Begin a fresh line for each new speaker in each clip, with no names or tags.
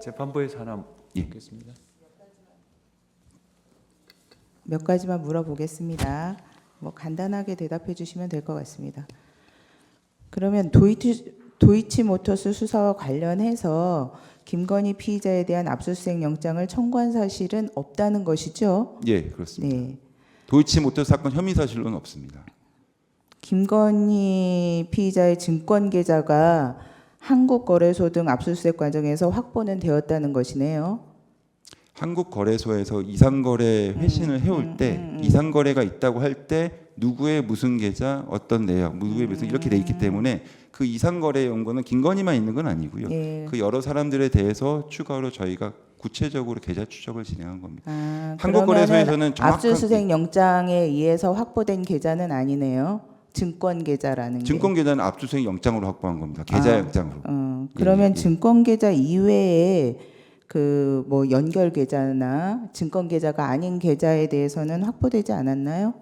재판부에서 하나
예.
묻겠습니다.
몇 가지만 물어보겠습니다. 뭐 간단하게 대답해 주시면 될 것 같습니다. 그러면 도이치, 도이치모터스 수사와 관련해서 김건희 피의자에 대한 압수수색 영장을 청구한 사실은 없다는 것이죠?
예, 그렇습니다.
네.
도이치모터 사건 혐의 사실로는 없습니다.
김건희 피의자의 증권 계좌가 한국거래소 등 압수수색 과정에서 확보는 되었다는 것이네요.
한국거래소에서 이상거래 회신을 해올
음,
때
음, 음.
이상거래가 있다고 할 때 누구의 무슨 계좌, 어떤 내역, 누구의 무슨 이렇게 돼 있기 때문에 그 이상거래 연고는 김건희만 있는 건 아니고요.
예.
그 여러 사람들에 대해서 추가로 저희가 구체적으로 계좌 추적을 진행한 겁니다.
아,
한국거래소에서는
압수수색 영장에 의해서 확보된 계좌는 아니네요. 증권 계좌라는 게.
증권 계좌는 압수수색 영장으로 확보한 겁니다. 계좌
아.
영장으로.
어,
예,
그러면
예.
증권 계좌 이외에 그 뭐 연결 계좌나 증권 계좌가 아닌 계좌에 대해서는 확보되지 않았나요?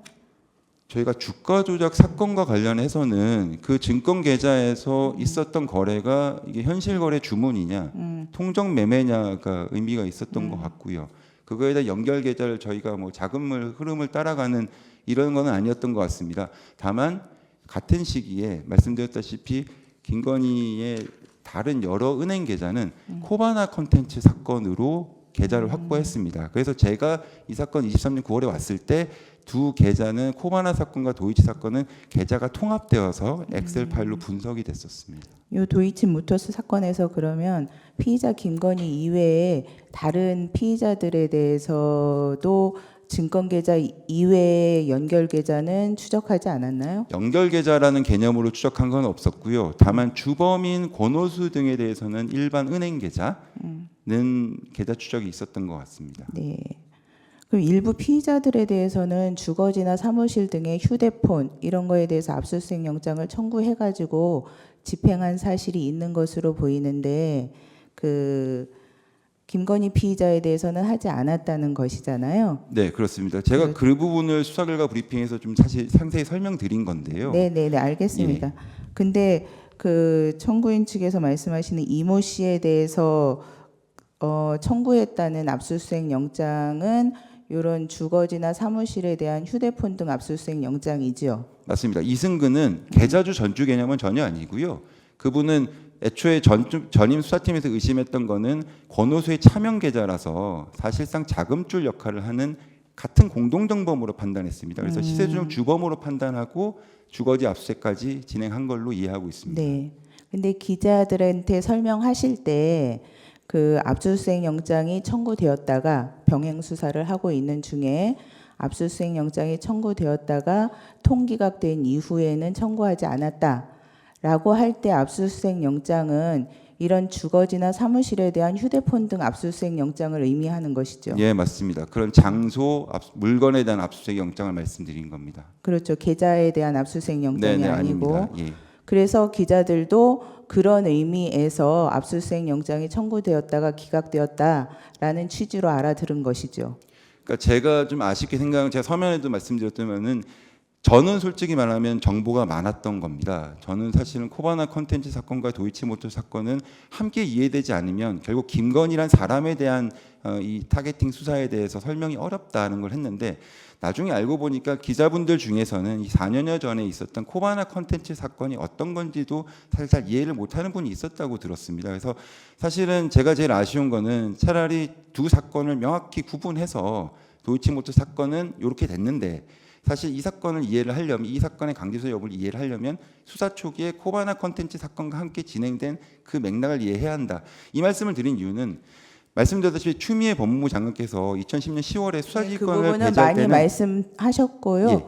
저희가 주가 조작 사건과 관련해서는 그 증권 계좌에서 있었던 거래가 이게 현실 거래 주문이냐,
음.
통정 매매냐가 의미가 있었던 것 같고요. 그거에 대한 연결 계좌를 저희가 뭐 자금을 흐름을 따라가는 이런 거는 아니었던 것 같습니다. 다만 같은 시기에 말씀드렸다시피 김건희의 다른 여러 은행 계좌는 코바나 컨텐츠 사건으로 계좌를 확보했습니다. 그래서 제가 이 사건 23년 9월에 왔을 때 두 계좌는 코바나 사건과 도이치 사건은 계좌가 통합되어서 엑셀 파일로 분석이 됐었습니다.
요 도이치 모터스 사건에서 그러면 피의자 김건희 이외에 다른 피의자들에 대해서도 증권 계좌 이외의 연결 계좌는 추적하지 않았나요?
연결 계좌라는 개념으로 추적한 건 없었고요. 다만 주범인 권오수 등에 대해서는 일반 은행 계좌 는 계좌 추적이 있었던 것 같습니다.
네. 그럼 일부 피의자들에 대해서는 주거지나 사무실 등의 휴대폰 이런 거에 대해서 압수수색 영장을 청구해 가지고 집행한 사실이 있는 것으로 보이는데 그 김건희 피의자에 대해서는 하지 않았다는 것이잖아요.
네, 그렇습니다. 제가 그 부분을 수사 결과 브리핑에서 좀 사실 상세히 설명드린 건데요.
네, 네, 네, 알겠습니다. 근데 그 청구인 측에서 말씀하시는 이모 씨에 대해서 어, 청구했다는 압수수색 영장은 이런 주거지나 사무실에 대한 휴대폰 등 압수수색 영장이지요.
맞습니다. 이승근은 계좌주 전주 개념은 전혀 아니고요. 그분은 애초에 전, 전임 수사팀에서 의심했던 거는 권오수의 차명 계좌라서 사실상 자금줄 역할을 하는 같은 공동정범으로 판단했습니다. 그래서 시세준을 주범으로 판단하고 주거지 압수수색까지 진행한 걸로 이해하고 있습니다.
네. 근데 기자들한테 설명하실 때 그 압수수색 영장이 청구되었다가 병행 수사를 하고 있는 중에 압수수색 영장이 청구되었다가 통기각된 이후에는 청구하지 않았다라고 할 때 압수수색 영장은 이런 주거지나 사무실에 대한 휴대폰 등 압수수색 영장을 의미하는 것이죠.
예, 맞습니다. 그런 장소, 압- 물건에 대한 압수수색 영장을 말씀드린 겁니다.
그렇죠. 계좌에 대한 압수수색 영장이
네, 네,
아니고.
예.
그래서 기자들도 그런 의미에서 압수수색 영장이 청구되었다가 기각되었다라는 취지로 알아들은 것이죠.
그러니까 제가 좀 아쉽게 생각하는 제가 서면에도 말씀드렸다면은 저는 솔직히 말하면 정보가 많았던 겁니다. 저는 사실은 코바나 컨텐츠 사건과 도이치모터 사건은 함께 이해되지 않으면 결국 김건희란 사람에 대한 어, 이 타겟팅 수사에 대해서 설명이 어렵다는 걸 했는데 나중에 알고 보니까 기자분들 중에서는 이 4년여 전에 있었던 코바나 컨텐츠 사건이 어떤 건지도 잘 이해를 못하는 분이 있었다고 들었습니다. 그래서 사실은 제가 제일 아쉬운 거는 차라리 두 사건을 명확히 구분해서 도이치모터 사건은 이렇게 됐는데 사실 이 사건을 이해를 하려면 이 사건의 강제수 여부를 이해를 하려면 수사 초기에 코바나 컨텐츠 사건과 함께 진행된 그 맥락을 이해해야 한다. 이 말씀을 드린 이유는 말씀드렸다시피 추미애 법무부 장관께서 2010년 10월에
그
수사지휘권을
부분은
배제할
많이
때는
말씀하셨고요.
예.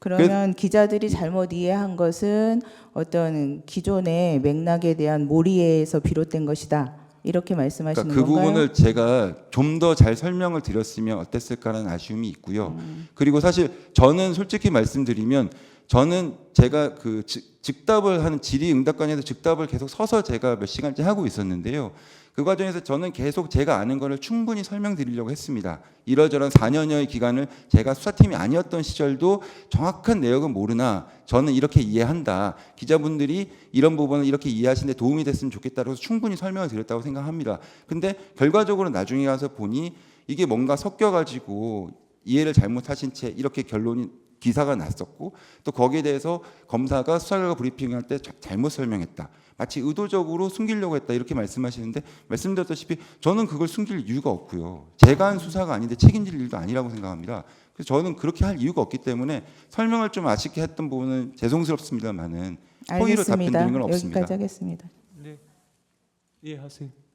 그러면 기자들이 잘못 이해한 것은 어떤 기존의 맥락에 대한 몰이에서 비롯된 것이다. 이렇게 말씀하시는
그러니까 그
건가요?
부분을 제가 좀 더 잘 설명을 드렸으면 어땠을까라는 아쉬움이 있고요.
음.
그리고 사실 저는 솔직히 말씀드리면 저는 제가 그 즉, 즉답을 하는 질의응답관에서 즉답을 계속 서서 제가 몇 시간째 하고 있었는데요. 그 과정에서 저는 계속 제가 아는 거를 충분히 설명드리려고 했습니다. 이러저런 4년여의 기간을 제가 수사팀이 아니었던 시절도 정확한 내역은 모르나 저는 이렇게 이해한다. 기자분들이 이런 부분을 이렇게 이해하시는데 도움이 됐으면 좋겠다고 해서 충분히 설명을 드렸다고 생각합니다. 근데 결과적으로 나중에 가서 보니 이게 뭔가 섞여가지고 이해를 잘못하신 채 이렇게 결론이 기사가 났었고 또 거기에 대해서 검사가 수사 결과 브리핑할 때 자- 잘못 설명했다. 마치 의도적으로 숨기려고 했다 이렇게 말씀하시는데 말씀드렸다시피 저는 그걸 숨길 이유가 없고요. 제가 한 수사가 아닌데 책임질 일도 아니라고 생각합니다. 그래서 저는 그렇게 할 이유가 없기 때문에 설명을 좀 아쉽게 했던 부분은 죄송스럽습니다만은 허위로 답변
알겠습니다.
드린 건 없습니다.
여기까지 하겠습니다.
네. 이해하세요.